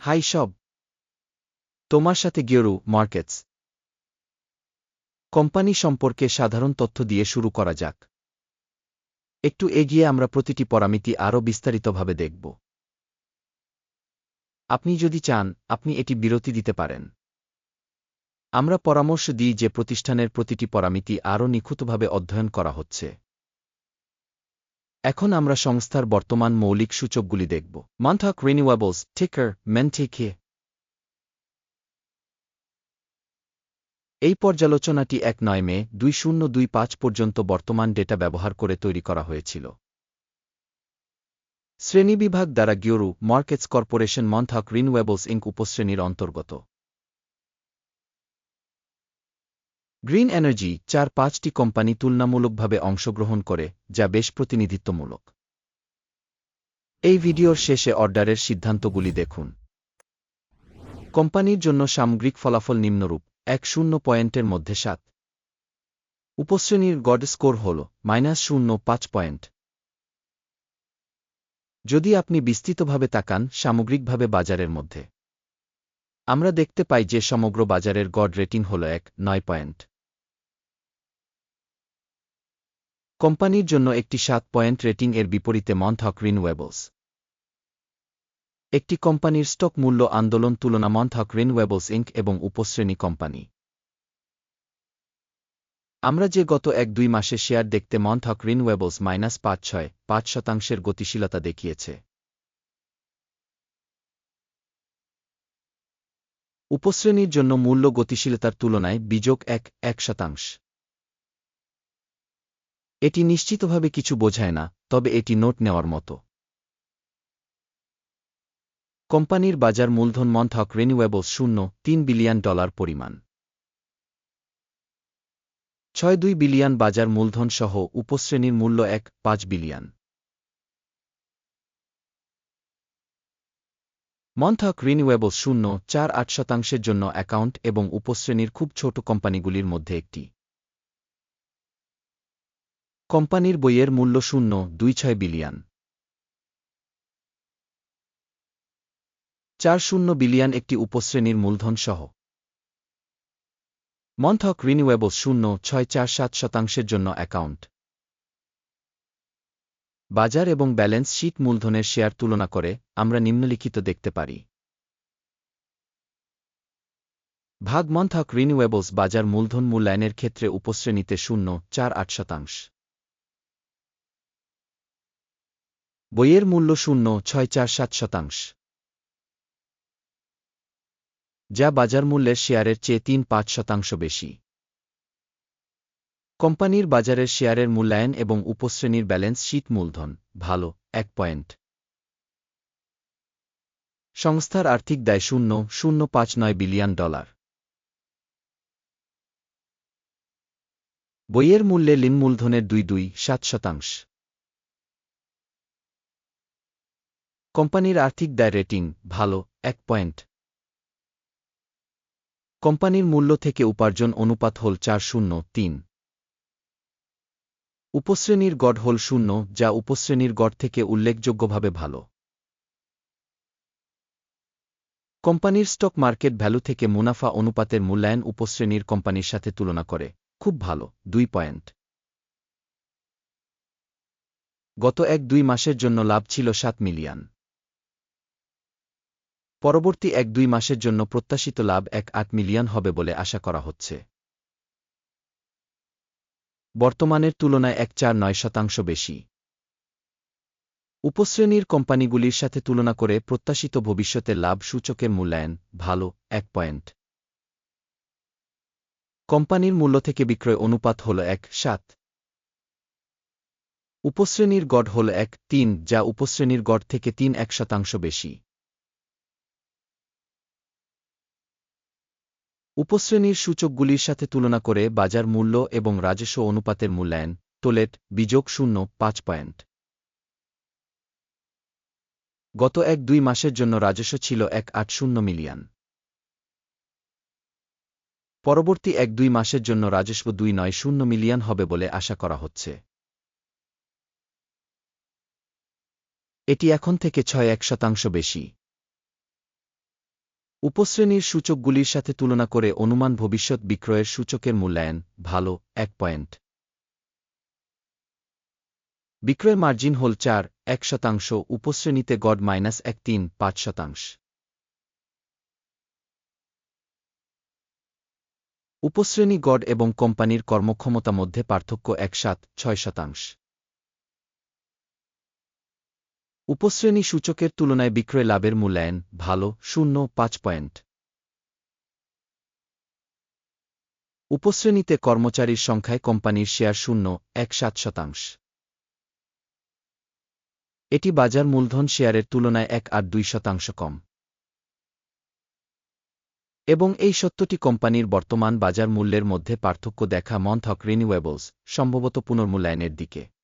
High সব। তোমার সাথে গিয়রু, মার্কেটস। কোম্পানি সম্পর্কে সাধারণ তথ্য দিয়ে শুরু করা যাক। একটু এগিয়ে আমরা প্রতিটি পরামিতি আরও বিস্তারিতভাবে দেখব। আপনি যদি চান, আপনি এটি বিরতি দিতে পারেন। আমরা পরামর্শ দিই যে প্রতিষ্ঠানের প্রতিটি পরামিতি আরও নিখুঁতভাবে অধ্যয়ন করা হচ্ছে। এখন আমরা সংস্থার বর্তমান মৌলিক সূচকগুলি দেখব। মন্থক রিনিউয়েবলস টিকার মেন্টিকে এই পর্যালোচনাটি এক নয় মে দুই শূন্য দুই পাঁচ পর্যন্ত বর্তমান ডেটা ব্যবহার করে তৈরি করা হয়েছিল। শ্রেণীবিভাগ দ্বারা গিওরু মার্কেটস কর্পোরেশন মন্থক রিনওয়েবলস ইঙ্ক উপশ্রেণীর অন্তর্গত। গ্রিন এনার্জি চার পাঁচটি কোম্পানি তুলনামূলকভাবে অংশগ্রহণ করে, যা বেশ প্রতিনিধিত্বমূলক। এই ভিডিওর শেষে অর্ডারের সিদ্ধান্তগুলি দেখুন। কোম্পানির জন্য সামগ্রিক ফলাফল নিম্নরূপ, এক শূন্য পয়েন্টের মধ্যে সাত। উপশ্রেণীর গড স্কোর হল, মাইনাস শূন্য পাঁচ পয়েন্ট। যদি আপনি বিস্তৃতভাবে তাকান, সামগ্রিকভাবে বাজারের মধ্যে। আমরা দেখতে পাই যে সমগ্র বাজারের গড রেটিং হল এক, নয় পয়েন্ট। কোম্পানির জন্য একটি সাত পয়েন্ট রেটিং এর বিপরীতে মন্থক রিনওয়েবলস একটি কোম্পানির স্টক মূল্য আন্দোলন তুলনা মন্থক রিনওয়েবলস ইঙ্ক এবং উপশ্রেণী কোম্পানি। আমরা যে গত এক দুই মাসে শেয়ার দেখতে মন্থক রিনওয়েবলস মাইনাস পাঁচ ছয়, পাঁচ শতাংশের গতিশীলতা দেখিয়েছে। উপশ্রেণীর জন্য মূল্য গতিশীলতার তুলনায় বিযোগ এক এক শতাংশ। এটি নিশ্চিতভাবে কিছু বোঝায় না, তবে এটি নোট নেওয়ার মতো। কোম্পানির বাজার মূলধন মন্থক রেনিউয়েবল শূন্য, তিন বিলিয়ন ডলার পরিমাণ। ছয় দুই বিলিয়ন বাজার মূলধন সহ উপশ্রেণীর মূল্য এক, পাঁচ বিলিয়ন। মন্থক রিনিউয়েবলস শূন্য, চার আট শতাংশের জন্য অ্যাকাউন্ট এবং উপশ্রেণীর খুব ছোট কোম্পানিগুলির মধ্যে একটি। কোম্পানির বইয়ের মূল্য শূন্য, দুই ছয় বিলিয়ন। চার শূন্য বিলিয়ন একটি উপশ্রেণীর মূলধন সহ মন্থক রিনিউয়েবলস শূন্য, ছয় চার সাত শতাংশের জন্য অ্যাকাউন্ট। বাজার এবং ব্যালেন্স শীট মূলধনের শেয়ার তুলনা করে আমরা নিম্নলিখিত দেখতে পারি। ভাগ মন্থক রিনিউয়েবলস বাজার মূলধন মূল্যায়নের ক্ষেত্রে উপশ্রেণীতে শূন্য, চার আট শতাংশ। বইয়ের মূল্য শূন্য, ছয়, চার, সাত শতাংশ। যা বাজার মূল্যের শেয়ারের চেয়ে তিন, পাঁচ শতাংশ বেশি। কোম্পানির বাজারের শেয়ারের মূল্যায়ন এবং উপশ্রেণীর ব্যালেন্স শীট মূলধন, ভালো, এক পয়েন্ট। সংস্থার আর্থিক দায় শূন্য শূন্য, পাঁচ, নয় বিলিয়ন ডলার। বইয়ের মূল্যে লিন মূলধনের দুই দুই, সাত শতাংশ। কোম্পানির আর্থিক দায় রেটিং ভালো, এক পয়েন্ট। কোম্পানির মূল্য থেকে উপার্জন অনুপাত হল চার শূন্য তিন। উপশ্রেণীর গড় হল শূন্য, যা উপশ্রেণীর গড় থেকে উল্লেখযোগ্যভাবে ভালো। কোম্পানির স্টক মার্কেট ভ্যালু থেকে মুনাফা অনুপাতের মূল্যায়ন উপশ্রেণীর কোম্পানির সাথে তুলনা করে, খুব ভালো, দুই পয়েন্ট। গত এক দুই মাসের জন্য লাভ ছিল সাত মিলিয়ন। পরবর্তী এক দুই মাসের জন্য প্রত্যাশিত লাভ এক আট মিলিয়ন হবে বলে আশা করা হচ্ছে। বর্তমানের তুলনায় এক চার নয় শতাংশ বেশি। উপশ্রেণীর কোম্পানিগুলির সাথে তুলনা করে প্রত্যাশিত ভবিষ্যতের লাভ সূচকের মূল্যায়ন ভালো, এক পয়েন্ট। কোম্পানির মূল্য থেকে বিক্রয় অনুপাত হল এক সাত। উপশ্রেণীর গড় হল এক তিন, যা উপশ্রেণীর গড় থেকে তিন এক শতাংশ বেশি। উপশ্রেণীর সূচকগুলির সাথে তুলনা করে বাজার মূল্য এবং রাজস্ব অনুপাতের মূল্যায়ন, তোলেট, বিযোগ শূন্য, পাঁচ পয়েন্ট। গত এক দুই মাসের জন্য রাজস্ব ছিল এক আট শূন্য মিলিয়ন। পরবর্তী এক দুই মাসের জন্য রাজস্ব দুই নয় শূন্য মিলিয়ন হবে বলে আশা করা হচ্ছে। এটি এখন থেকে ছয় এক শতাংশ বেশি। উপশ্রেণীর সূচকগুলির সাথে তুলনা করে অনুমান ভবিষ্যৎ বিক্রয়ের সূচকের মূল্যায়ন, ভালো, এক পয়েন্ট। বিক্রয় মার্জিন হল চার, এক শতাংশ, উপশ্রেণীতে গড মাইনাস এক তিন, পাঁচ শতাংশ। উপশ্রেণী গড এবং কোম্পানির কর্মক্ষমতা মধ্যে পার্থক্য এক সাত, ছয় শতাংশ। উপশ্রেণী সূচকের তুলনায় বিক্রয় লাভের মূল্যায়ন ভালো, শূন্য, পাঁচ পয়েন্ট। উপশ্রেণীতে কর্মচারীর সংখ্যায় কোম্পানির শেয়ার শূন্য, এক সাত শতাংশ। এটি বাজার মূলধন শেয়ারের তুলনায় এক আট দুই শতাংশ কম। এবং এই সত্যটি কোম্পানির বর্তমান বাজার মূল্যের মধ্যে পার্থক্য দেখা মন্থক রিনিউয়েবলস, সম্ভবত পুনর্মূল্যায়নের দিকে।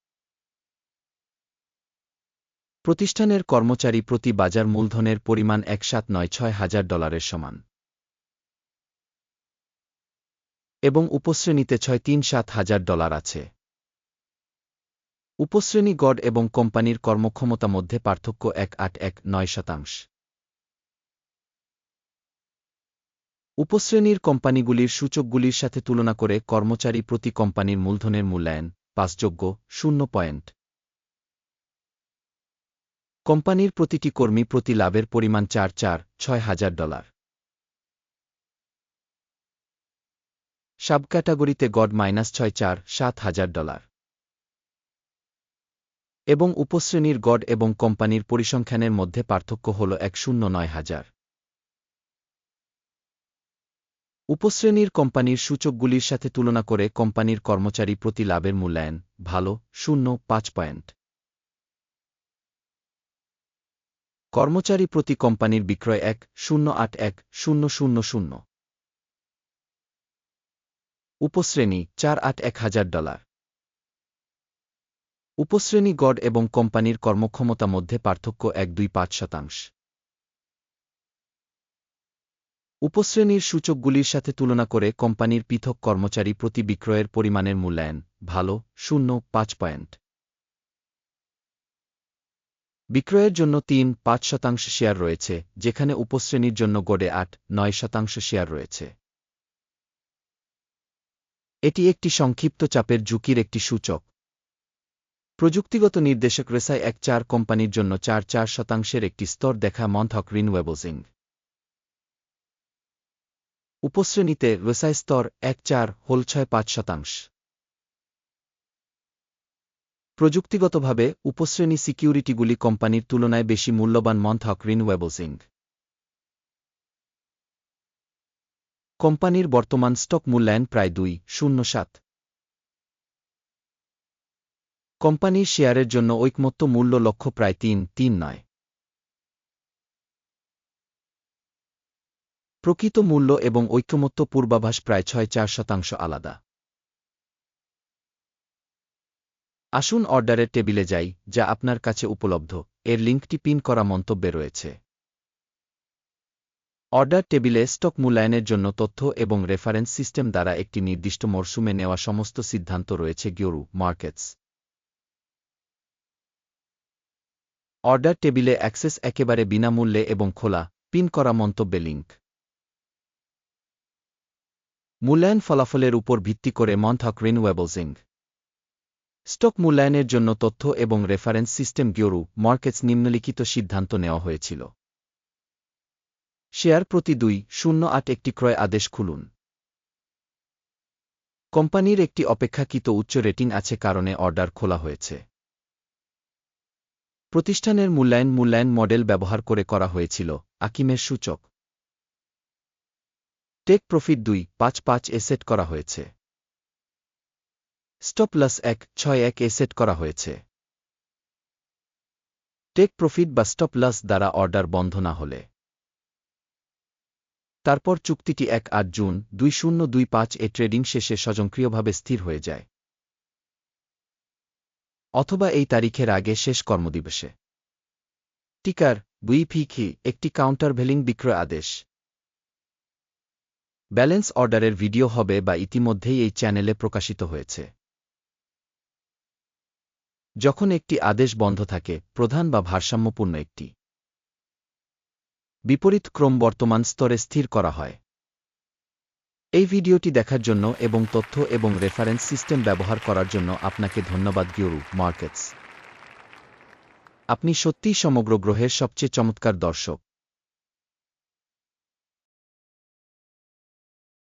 প্রতিষ্ঠানের কর্মচারী প্রতি বাজার মূলধনের পরিমাণ এক সাত নয়, ছয় হাজার ডলারের সমান। এবং উপশ্রেণীতে ছয়, তিন, সাত হাজার ডলার আছে। উপশ্রেণী গড এবং কোম্পানির কর্মক্ষমতা মধ্যে পার্থক্য এক, আট, এক, নয় শতাংশ। উপশ্রেণীর কোম্পানিগুলির সূচকগুলির সাথে তুলনা করে কর্মচারী প্রতি কোম্পানির মূলধনের মূল্যায়ন পাঁচযোগ্য, শূন্য পয়েন্ট। কোম্পানির প্রতিটি কর্মী প্রতি লাভের পরিমাণ চার চার, ছয় হাজার ডলার। সাব ক্যাটাগরিতে গড মাইনাস ছয় চার, সাত হাজার ডলার। এবং উপশ্রেণীর গড এবং কোম্পানির পরিসংখ্যানের মধ্যে পার্থক্য হল এক শূন্য নয় হাজার। উপশ্রেণীর কোম্পানির সূচকগুলির সাথে তুলনা করে কোম্পানির কর্মচারী প্রতি লাভের মূল্যায়ন ভালো, শূন্য, পাঁচ পয়েন্ট। কর্মচারী প্রতি কোম্পানির বিক্রয় এক, শূন্য আট এক, শূন্য শূন্য শূন্য। উপশ্রেণী, চার আট এক হাজার ডলার। উপশ্রেণী গড এবং কোম্পানির কর্মক্ষমতা মধ্যে পার্থক্য এক দুই পাঁচ শতাংশ। উপশ্রেণীর সূচকগুলির সাথে তুলনা করে কোম্পানির পৃথক কর্মচারী প্রতি বিক্রয়ের পরিমাণের মূল্যায়ন ভালো, শূন্য, পাঁচ পয়েন্ট। বিক্রয়ের জন্য তিন পাঁচ শতাংশ শেয়ার রয়েছে, যেখানে উপশ্রেণীর জন্য গড়ে আট, নয় শতাংশ শেয়ার রয়েছে। এটি একটি সংক্ষিপ্ত চাপের ঝুঁকির একটি সূচক। প্রযুক্তিগত নির্দেশক রেসাই এক চার কোম্পানির জন্য চার চার শতাংশের একটি স্তর দেখা মন্থক রিনওয়েবলসিং উপশ্রেণীতে রেসাই স্তর এক চার, হোল ছয় পাঁচ শতাংশ। প্রযুক্তিগতভাবে উপশ্রেণী সিকিউরিটিগুলি কোম্পানির তুলনায় বেশি মূল্যবান মন্থক রিনওয়েবলসিং কোম্পানির বর্তমান স্টক মূল্যায়ন প্রায় দুই, শূন্য সাত। কোম্পানির শেয়ারের জন্য ঐকমত্য মূল্য লক্ষ্য প্রায় তিন তিন নয়। প্রকৃত মূল্য এবং ঐক্যমত্য পূর্বাভাস প্রায় ছয়, চার শতাংশ আলাদা। আসুন অর্ডারের টেবিলে যাই, যা আপনার কাছে উপলব্ধ। এর লিঙ্কটি পিন করা মন্তব্যে রয়েছে। অর্ডার টেবিলে স্টক মূল্যায়নের জন্য তথ্য এবং রেফারেন্স সিস্টেম দ্বারা একটি নির্দিষ্ট মরশুমে নেওয়া সমস্ত সিদ্ধান্ত রয়েছে গিওরু মার্কেটস। অর্ডার টেবিলে অ্যাক্সেস একেবারে বিনামূল্যে এবং খোলা, পিন করা মন্তব্যে লিঙ্ক। মূল্যায়ন ফলাফলের উপর ভিত্তি করে মন্থক রিনওয়েবলসিং স্টক মূল্যায়নের জন্য তথ্য এবং রেফারেন্স সিস্টেম গিওরু মার্কেটস নিম্নলিখিত সিদ্ধান্ত নেওয়া হয়েছিল। শেয়ার প্রতি দুই শূন্য আট একটি ক্রয় আদেশ খুলুন। কোম্পানির একটি অপেক্ষাকৃত উচ্চ রেটিং আছে কারণে অর্ডার খোলা হয়েছে। প্রতিষ্ঠানের মূল্যায়ন মূল্যায়ন মডেল ব্যবহার করে করা হয়েছিল, আকিমের সূচক। টেক প্রফিট দুই পাঁচ পাঁচ এসেট করা হয়েছে। স্টপ এক, ছয় এক এ সেট করা হয়েছে। টেক প্রফিট বা স্টপ লস দ্বারা অর্ডার বন্ধ না হলে। তারপর চুক্তিটি এক আট জুন দুই শূন্য দুই পাঁচ এ ট্রেডিং শেষে স্বয়ংক্রিয়ভাবে স্থির হয়ে যায়। অথবা এই তারিখের আগে শেষ কর্মদিবসে। টিকার বুইফিখি একটি কাউন্টার ভেলিং বিক্রয় আদেশ। ব্যালেন্স অর্ডারের ভিডিও হবে বা ইতিমধ্যেই এই চ্যানেলে প্রকাশিত হয়েছে। যখন একটি আদেশ বন্ধ থাকে, প্রধান বা ভারসাম্যপূর্ণ একটি। বিপরীত ক্রম বর্তমান স্তরে স্থির করা হয়। এই ভিডিওটি দেখার জন্য এবং তথ্য এবং রেফারেন্স সিস্টেম ব্যবহার করার জন্য আপনাকে ধন্যবাদ, গিওরু মার্কেটস। আপনি সত্যিই সমগ্র গ্রহের সবচেয়ে চমৎকার দর্শক।